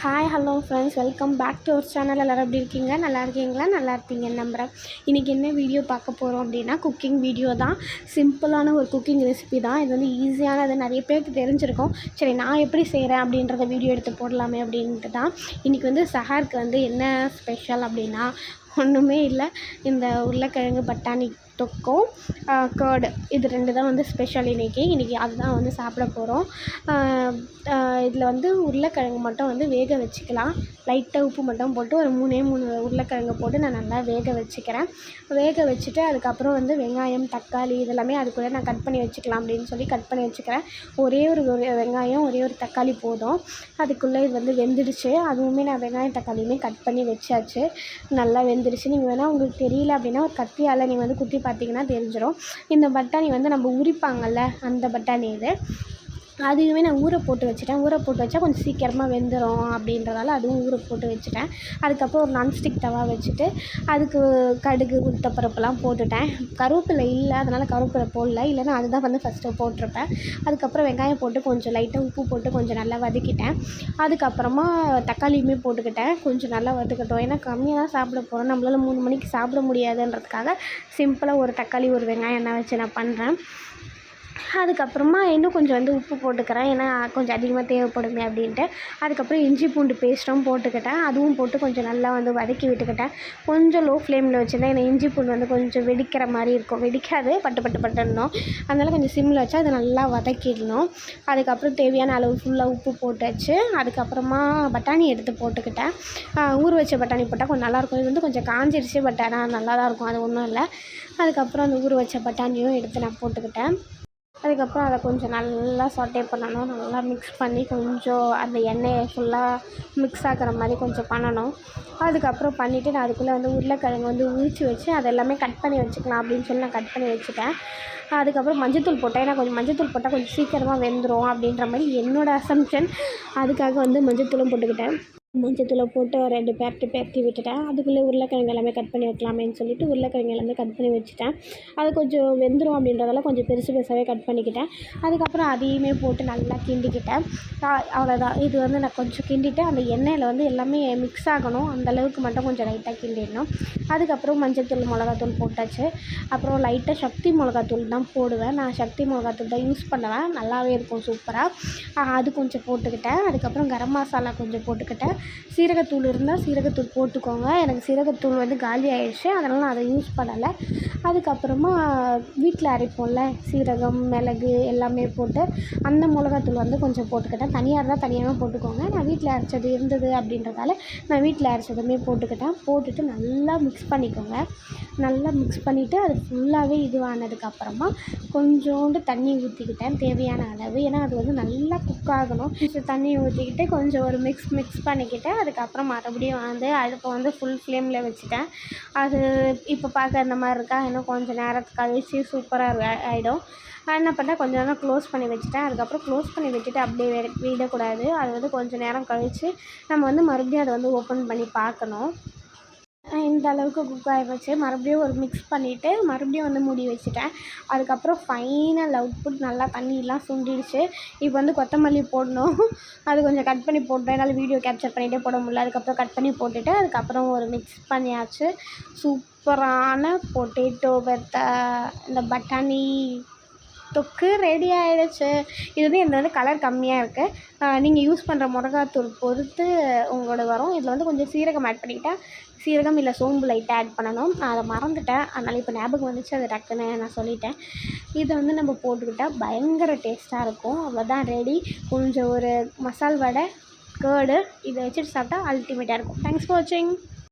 Hi hello friends welcome back to our channel எல்லோரும் எப்படி இருக்கீங்க? நல்லா இருக்கீங்களா? நல்லா இருப்பீங்கன்னு நம்புகிறேன் இன்றைக்கி என்ன வீடியோ பார்க்க போகிறோம் அப்படின்னா குக்கிங் வீடியோ தான். சிம்பிளான ஒரு குக்கிங் ரெசிபி தான். இது வந்து ஈஸியானது நிறைய பேருக்கு தெரிஞ்சிருக்கும். சரி நான் எப்படி செய்கிறேன் அப்படின்றத வீடியோ எடுத்து போடலாமே அப்படின்ட்டு தான். இன்றைக்கி வந்து சஹாருக்கு வந்து என்ன ஸ்பெஷல் அப்படின்னா ஒன்றுமே இல்லை. இந்த உருளைக்கிழங்கு பட்டாணி தொக்கும் கேர்டு. இது ரெண்டு தான் வந்து ஸ்பெஷல் இன்றைக்கி இன்றைக்கி அதுதான் வந்து சாப்பிட போகிறோம் இதில் வந்து உருளைக்கிழங்கு மட்டும் வந்து வேக வச்சுக்கலாம். லைட்டாக உப்பு மட்டும் போட்டு ஒரு மூணே மூணு உருளைக்கிழங்கு போட்டு நான் நல்லா வேக வச்சுக்கிறேன். வேக வச்சுட்டு அதுக்கப்புறம் வந்து வெங்காயம் தக்காளி இதெல்லாமே அதுக்குள்ளே நான் கட் பண்ணி வச்சுக்கலாம் அப்படின்னு சொல்லி கட் பண்ணி வச்சுக்கிறேன். ஒரே ஒரு வெங்காயம் ஒரே ஒரு தக்காளி போதும். அதுக்குள்ளே இது வந்து வெந்துடுச்சு. அதுவுமே நான் வெங்காயம் தக்காளியுமே கட் பண்ணி வச்சாச்சு. நல்லா வெந்துடுச்சு. நீங்கள் வேணால் உங்களுக்கு தெரியல அப்படின்னா ஒரு கத்தியால் நீங்கள் வந்து குத்தி பார்த்தீங்கன்னா தெரிஞ்சிடும் இந்த பட்டாணி வந்து நம்ம உரிப்பாங்கள்ல அந்த பட்டாணி இது. அதுவுமே நான் ஊற போட்டு வச்சுட்டேன். ஊற போட்டு வச்சா கொஞ்சம் சீக்கிரமாக வெந்துடும் அப்படின்றதால அதுவும் ஊற போட்டு வச்சுட்டேன். அதுக்கப்புறம் ஒரு நான்ஸ்டிக் தவா வச்சுட்டு அதுக்கு கடுகு உளுத்தப்பருப்புலாம் போட்டுட்டேன். கருவேப்பிலை இல்லை அதனால் கருவேப்பிலை போடல. இல்லைன்னா அதுதான் வந்து ஃபஸ்ட்டு போட்டிருப்பேன். அதுக்கப்புறம் வெங்காயம் போட்டு கொஞ்சம் லைட்டாக உப்பு போட்டு கொஞ்சம் நல்லா வதக்கிட்டேன். அதுக்கப்புறமா தக்காளியுமே போட்டுக்கிட்டேன். கொஞ்சம் நல்லா வதக்கட்டும். ஏன்னா கம்மியாக தான் சாப்பிட போகிறோம் நம்மளால் மூணு மணிக்கு சாப்பிட முடியாதுன்றதுக்காக சிம்பிளாக ஒரு தக்காளி ஒரு வெங்காயம் என்ன வச்சு நான் பண்ணுறேன் அதுக்கப்புறமா இன்னும் கொஞ்சம் வந்து உப்பு போட்டுக்கிறேன். ஏன்னா கொஞ்சம் அதிகமாக தேவைப்படுமே அப்படின்ட்டு. அதுக்கப்புறம் இஞ்சி பூண்டு பேஸ்ட்டும் போட்டுக்கிட்டேன். அதுவும் போட்டு கொஞ்சம் நல்லா வந்து வதக்கி விட்டுக்கிட்டேன். கொஞ்சம் லோ ஃப்ளேமில் வச்சுருந்தேன் ஏன்னா இஞ்சி பூண்டு வந்து கொஞ்சம் வெடிக்கிற மாதிரி இருக்கும். வெடிக்காது. பட்டு பட்டு பட்டுடணும் அதனால் கொஞ்சம் சிம்மில் வச்சு அதை நல்லா வதக்கிடணும். அதுக்கப்புறம் தேவையான அளவு ஃபுல்லாக உப்பு போட்டாச்சு. அதுக்கப்புறமா பட்டாணி எடுத்து போட்டுக்கிட்டேன். ஊற வச்ச பட்டாணி போட்டால் கொஞ்சம் நல்லாயிருக்கும். இது வந்து கொஞ்சம் காஞ்சிருச்சு பட் ஆனால் நல்லா தான் இருக்கும். அது ஒன்றும் இல்லை. அதுக்கப்புறம் அந்த ஊற வச்ச பட்டாணியும் எடுத்து நான் போட்டுக்கிட்டேன். அதுக்கப்புறம் அதை கொஞ்சம் நல்லா சாட்டே பண்ணணும். நல்லா மிக்ஸ் பண்ணி கொஞ்சம் அந்த எண்ணெயை ஃபுல்லாக மிக்ஸ் ஆகிற மாதிரி கொஞ்சம் பண்ணணும். அதுக்கப்புறம் பண்ணிவிட்டு நான் அதுக்குள்ளே வந்து உருளைக்கிழங்கு வந்து உரித்து வச்சு அதை எல்லாமே கட் பண்ணி வச்சுக்கலாம் அப்படின்னு சொல்லி நான் கட் பண்ணி வச்சுட்டேன். அதுக்கப்புறம் மஞ்சத்தூள் போட்டேன். ஏன்னா கொஞ்சம் மஞ்சத்தூள் போட்டால் கொஞ்சம் சீக்கிரமாக வெந்துடும் அப்படின்ற மாதிரி என்னோடய அசம்ஷன் அதுக்காக வந்து மஞ்சத்தூளும் போட்டுக்கிட்டேன். மஞ்சத்தூளை போட்டு ஒரு ரெண்டு பேர்ட்டு பேர்த்தி விட்டுட்டேன். அதுக்குள்ளே உருளைக்கிழங்கு எல்லாமே கட் பண்ணி வைக்கலாமேன்னு சொல்லிட்டு உருளைக்கிழங்கு எல்லாமே கட் பண்ணி வச்சுட்டேன். அது கொஞ்சம் வெந்துடும் அப்படின்றதால கொஞ்சம் பெருசு பெருசாகவே கட் பண்ணிக்கிட்டேன். அதுக்கப்புறம் அதையுமே போட்டு நல்லா கிண்டிக்கிட்டேன். அவ்வளோதான் இது வந்து நான் கொஞ்சம் கிண்டிட்டு அந்த எண்ணெயில் வந்து எல்லாமே மிக்ஸ் ஆகணும். அந்தளவுக்கு மட்டும் கொஞ்சம் லைட்டாக கிண்டிடணும். அதுக்கப்புறம் மஞ்சத்தூள் மிளகாத்தூள் போட்டாச்சு. அப்புறம் லைட்டாக சக்தி மிளகாத்தூள் தான் போடுவேன். நான் சக்தி மிளகாத்தூள் தான் யூஸ் பண்ணுவேன். நல்லாவே இருக்கும் சூப்பராக அது கொஞ்சம் போட்டுக்கிட்டேன். அதுக்கப்புறம் கரம் மசாலா கொஞ்சம் போட்டுக்கிட்டேன். சீரகத்தூள் இருந்தால் சீரகத்தூள் போட்டுக்கோங்க. எனக்கு சீரகத்தூள் வந்து காலி ஆயிடுச்சு. அதனால் நான் அதை யூஸ் பண்ணலை. அதுக்கப்புறமா வீட்டில் அரைப்போம்ல சீரகம் மிளகு எல்லாமே போட்டு அந்த மிளகாத்தூள் வந்து கொஞ்சம் போட்டுக்கிட்டேன். தனியாக இருந்தால் தனியாகவும் போட்டுக்கோங்க. நான் வீட்டில் அரைச்சது இருந்தது அப்படின்றதால நான் வீட்டில் அரைச்சதுமே போட்டுக்கிட்டேன். போட்டுட்டு நல்லா மிக்ஸ் பண்ணிக்கோங்க. நல்லா மிக்ஸ் பண்ணிவிட்டு அது ஃபுல்லாகவே இதுவானதுக்கப்புறமா கொஞ்சோண்டு தண்ணி ஊற்றிக்கிட்டேன் தேவையான அளவு. ஏன்னா அது வந்து நல்லா குக் ஆகணும். தண்ணி ஊற்றிக்கிட்டு கொஞ்சம் ஒரு மிக்ஸ் மிக்ஸ் பண்ணிக்கிட்டு அதுக்கப்புறம் மறுபடியும் வந்து அடுப்பை வந்து ஃபுல் ஃப்ளேமில் வச்சுட்டேன். அது இப்போ பார்க்க இந்த மாதிரி இருக்கா? இன்னும் கொஞ்சம் நேரத்துக்கு கழிச்சு சூப்பராக ஆகிடும் என்ன பண்ணேன்? கொஞ்சம் நேரம் க்ளோஸ் பண்ணி வச்சுட்டேன். அதுக்கப்புறம் க்ளோஸ் பண்ணி வச்சுட்டு அப்படியே விடக்கூடாது. அது வந்து கொஞ்சம் நேரம் கழித்து நம்ம வந்து மறுபடியும் அதை வந்து ஓப்பன் பண்ணி பார்க்கணும். இந்த அளவுக்கு குக் ஆகி வச்சு மறுபடியும் ஒரு மிக்ஸ் பண்ணிவிட்டு மறுபடியும் வந்து மூடி வச்சுட்டேன். அதுக்கப்புறம் ஃபைனல் அவுட்புட் நல்லா தண்ணியெலாம் சுண்டிடுச்சு. இப்போ வந்து கொத்தமல்லி போடணும். அது கொஞ்சம் கட் பண்ணி போட்டேன் என்னால் வீடியோ கேப்சர் பண்ணிகிட்டே போட முடியல. அதுக்கப்புறம் கட் பண்ணி போட்டுட்டு அதுக்கப்புறம் ஒரு மிக்ஸ் பண்ணியாச்சு. சூப்பரான பொட்டேட்டோ பெத்த இந்த பட்டாணி தொக்கு ரெடி ஆகிடுச்சு இது வந்து இதில் வந்து கலர் கம்மியாக இருக்குது நீங்கள் யூஸ் பண்ணுற மிளகாத்தூள் பொறுத்து உங்களோட வரும். இதில் வந்து கொஞ்சம் சீரகம் ஆட் பண்ணிக்கிட்டால் சீரகம் இல்லை சோம்பு லைட்டாக ஆட் பண்ணணும். நான் அதை மறந்துட்டேன். அதனால் இப்போ ஞாபகம் வந்துச்சு அதை டக்குன்னு நான் சொல்லிட்டேன். இதை வந்து நம்ம போட்டுக்கிட்டால் பயங்கர டேஸ்ட்டாக இருக்கும். அவ்வளோதான் ரெடி கொஞ்சம் ஒரு மசால் வடை கேர்டு இதை வச்சுட்டு சாப்பிட்டா அல்டிமேட்டாக இருக்கும். தேங்க்ஸ் ஃபார் வாட்சிங்